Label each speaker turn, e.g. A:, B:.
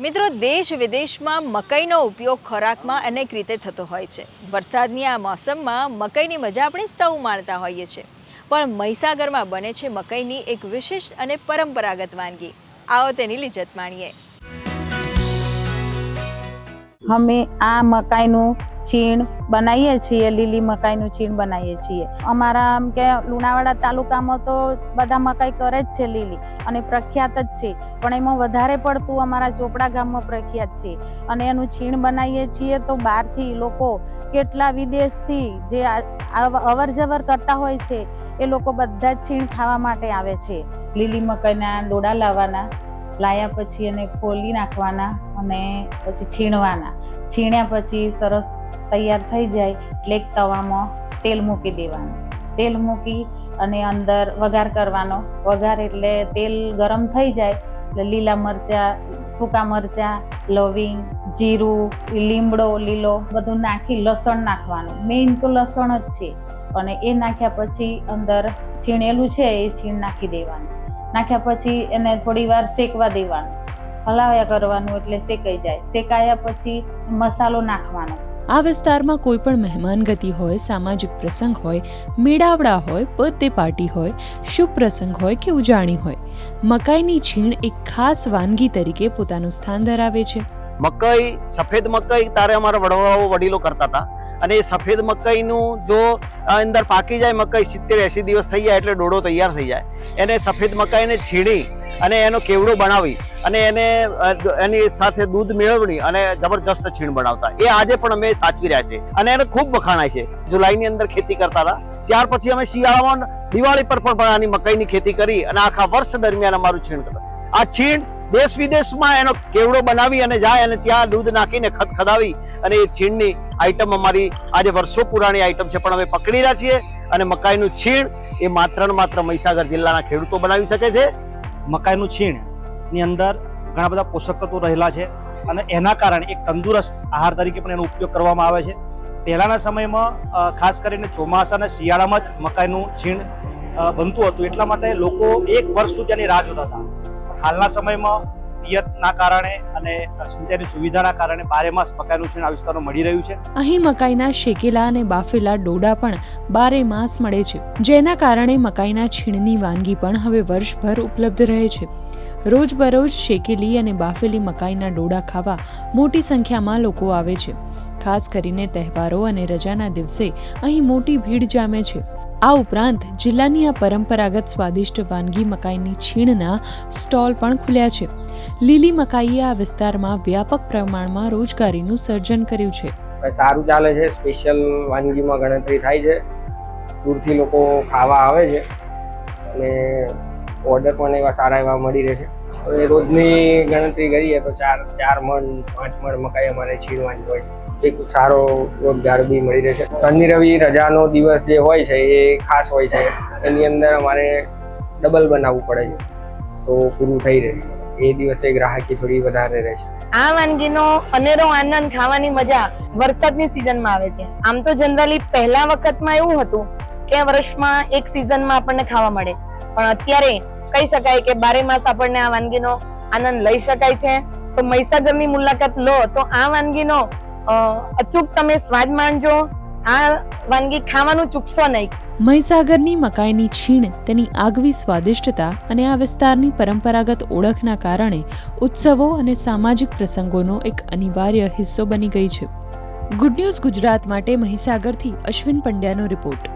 A: મિત્રો, દેશ વિદેશમાં મકાઈનો ઉપયોગ ખોરાકમાં અનેક રીતે થતો હોય છે. વરસાદની આ મોસમમાં મકાઈની મજા આપણે સૌ માણતા હોઈએ છીએ. પણ મહીસાગરમાં બને છે મકાઈની એક વિશિષ્ટ અને પરંપરાગત વાનગી. આવો તેની લિજ્જત માણીએ.
B: અમે આ મકાઈનું છીણ બનાવીએ છીએ, લીલી મકાઈનું છીણ બનાવીએ છીએ. અમારા આમ કે લુણાવાડા તાલુકામાં તો બધા મકાઈ કરે જ છે લીલી અને પ્રખ્યાત જ છે. પણ એમાં વધારે પડતું અમારા ચોપડા ગામમાં પ્રખ્યાત છે. અને એનું છીણ બનાવીએ છીએ તો બહારથી લોકો કેટલા વિદેશથી જે અવર જવર કરતા હોય છે, એ લોકો બધા જ છીણ ખાવા માટે આવે છે. લીલી મકાઈના ડોડા લાવવાના. લાયા પછી એને ખોલી નાખવાના અને પછી છીણવાના. છીણ્યા પછી સરસ તૈયાર થઈ જાય એટલે એક તવામાં તેલ મૂકી દેવાનું. તેલ મૂકી અને અંદર વઘાર કરવાનો. વઘાર એટલે તેલ ગરમ થઈ જાય એટલે લીલા મરચાં, સૂકા મરચાં, લવિંગ, જીરું, લીમડો, લીલો બધું નાખી લસણ નાખવાનું. મેઇન તો લસણ જ છે. અને એ નાખ્યા પછી અંદર છીણેલું છે એ છીણ નાખી દેવાનું. નાખ્યા પછી એને થોડી વાર શેકવા દેવાનું. હલાવ્યા કરવાનું એટલે શેકાઈ જાય. શેકાયા પછી મસાલો નાખવાનો.
C: આ વિસ્તારમાં કોઈ પણ મહેમાન ગતિ હોય સામાજિક પ્રસંગ હોય મેળાવડા હોય બર્થડે પાર્ટી હોય શુભ પ્રસંગ હોય કે ઉજાણી હોય મકાઈની છીણ એક ખાસ વાનગી તરીકે પોતાનું સ્થાન ધરાવે છે.
D: મકાઈ સફેદ મકાઈ તારે અમારા વડવાઓ વડીલો કરતા હતા. અને એ સફેદ મકાઈનું જો અંદર પાકી જાય મકાઈ, સિત્તેર એંસી દિવસ થઈ જાય એટલે ડોડો તૈયાર થઈ જાય. એને સફેદ મકાઈને છીણી અને એનો કેવડો બનાવી અને એને એની સાથે દૂધ મેળવણી અને જબરજસ્ત છીણ બનાવતા. એ આજે પણ અમે સાચવી રહ્યા છે અને એને ખૂબ વખાણાય છે. જુલાઈની અંદર ખેતી કરતા હતા. ત્યાર પછી અમે શિયાળામાં દિવાળી પર પણ આની મકાઈની ખેતી કરી અને આખા વર્ષ દરમિયાન અમારું છીણ કરતા. આ છીણ દેશ વિદેશમાં એનો કેવડો બનાવી અને જાય અને ત્યાં દૂધ નાખીને ખદખદાવી અને એ છીણની આઈટમ અમારી આજે વર્ષો પુરાણી આઈટમ છે, પણ અમે પકડી રહ્યા છીએ અને મકાઈનું છીણ એ માત્ર ને માત્ર મહીસાગર જિલ્લાના ખેડૂતો બનાવી શકે છે.
E: મકાઈનું છીણની અંદર ઘણા બધા પોષક તત્વો રહેલા છે અને એના કારણે એક તંદુરસ્ત આહાર તરીકે પણ એનો ઉપયોગ કરવામાં આવે છે. પહેલાંના સમયમાં ખાસ કરીને ચોમાસા અને શિયાળામાં જ મકાઈનું છીણ બનતું હતું. એટલા માટે લોકો એક વર્ષ સુધી એની રાહ જોતા હતા. હાલના સમયમાં પિયતના કારણે અને સિંચાઈની સુવિધાના કારણે બારે માસ મકાઈનું છીણ આ વિસ્તારો મળી રહ્યું છે.
C: અહીં મકાઈના શેકેલા અને બાફેલા ડોડા પણ બારે માસ મળે છે, જેના કારણે મકાઈના છીણની વાનગી પણ હવે વર્ષભર ઉપલબ્ધ રહે છે. રોજબરોજ શેકેલી અને બાફેલી મકાઈના ડોડા ખાવા મોટી સંખ્યામાં લોકો આવે છે. ખાસ કરીને તહેવારો અને રજાના દિવસે અહીં મોટી ભીડ જામે છે. આ ઉપરાંત જિલ્લાની આ પરંપરાગત સ્વાદિષ્ટ વાનગી મકાઈની છીણના સ્ટોલ પણ ખુલ્યા છે. લીલી મકાઈએ આ વિસ્તારમાં વ્યાપક પ્રમાણમાં રોજગારીનું સર્જન કર્યું છે.
F: સારું ચાલે છે, સ્પેશિયલ વાનગીમાં ગણતરી થાય છે. દૂરથી લોકો ખાવા આવે છે અને ઓર્ડર પણ એવા સારા એવા મળી રહે છે. હવે રોજની ગણતરી કરીએ તો ચાર ચાર મણ, પાંચ મણ મકાઈ અમારે છીણવાની હોય. એક સારો રોજગાર બી મળી રહે છે શનિ, રવિ રજાનો દિવસ જે હોય છે, એ ખાસ હોય છે. એની અંદર અમારે ડબલ બનાવવું પડે છે. તો પૂરું થઈ રહે. એ દિવસે ગ્રાહકી થોડી વધારે રહે છે.
G: આ વાનગીનો અનેરો આનંદ ખાવાની મજા વરસાદની સિઝનમાં આવે છે. આમ તો જનરલી પહેલા વખતમાં એવું હતું કે વર્ષમાં એક સિઝનમાં આપણને ખાવા મળે. પણ અત્યારે કહી શકાય કે બારે માસ આપણને આ વાનગીનો આનંદ લઈ શકાય છે. તો મહીસાગરની મુલાકાત લો, તો આ વાનગીનો અચૂક તમે સ્વાદ માણજો. આ વાનગી ખાવાનું ચૂકશો નહીં.
C: મહીસાગરની મકાઈની છીણ તેની આગવી સ્વાદિષ્ટતા અને આ વિસ્તારની પરંપરાગત ઓળખના કારણે ઉત્સવો અને સામાજિક પ્રસંગોનો એક અનિવાર્ય હિસ્સો બની ગઈ છે. ગુડ ન્યૂઝ ગુજરાત માટે મહીસાગરથી અશ્વિન પંડ્યાનો રિપોર્ટ.